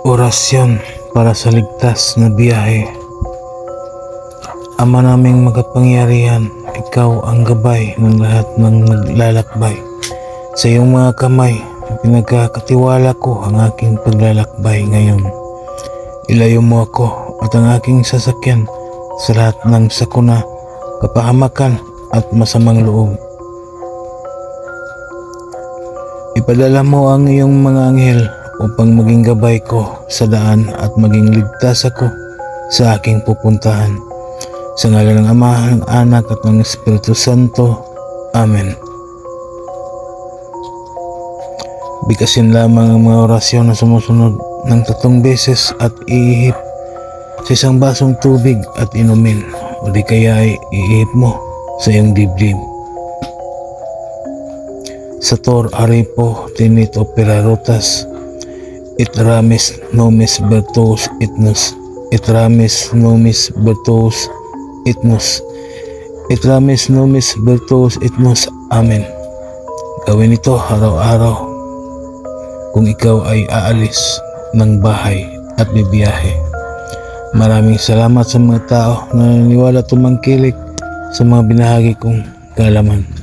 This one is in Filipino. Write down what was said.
Orasyon para sa ligtas na biyahe. Ama naming magapangyarihan, ikaw ang gabay ng lahat ng naglalakbay. Sa iyong mga kamay, pinagkakatiwala ko ang aking paglalakbay ngayon. Ilayo mo ako at ang aking sasakyan sa lahat ng sakuna, kapahamakan at masamang loob. Ipadala mo ang iyong mga anghel upang maging gabay ko sa daan at maging ligtas ako sa aking pupuntahan. Sa ngalan ng Ama, ng Anak at ng Espiritu Santo. Amen. Bigkasin lamang ang mga orasyon na sumusunod ng tatlong beses at iihip sa isang basong tubig at inumin o di kaya ay iihip mo sa iyong dibdib. Sator Aripo Tinit Operarotas Itramis Nomis Bertus Itnus Itramis Nomis Bertus Itnus Itramis Nomis Bertus Itnus Amen Gawin ito araw-araw kung ikaw ay aalis ng bahay at bibiyahe. Maraming salamat sa mga tao na naniniwala tumangkilik sa mga binahagi kong kalaman.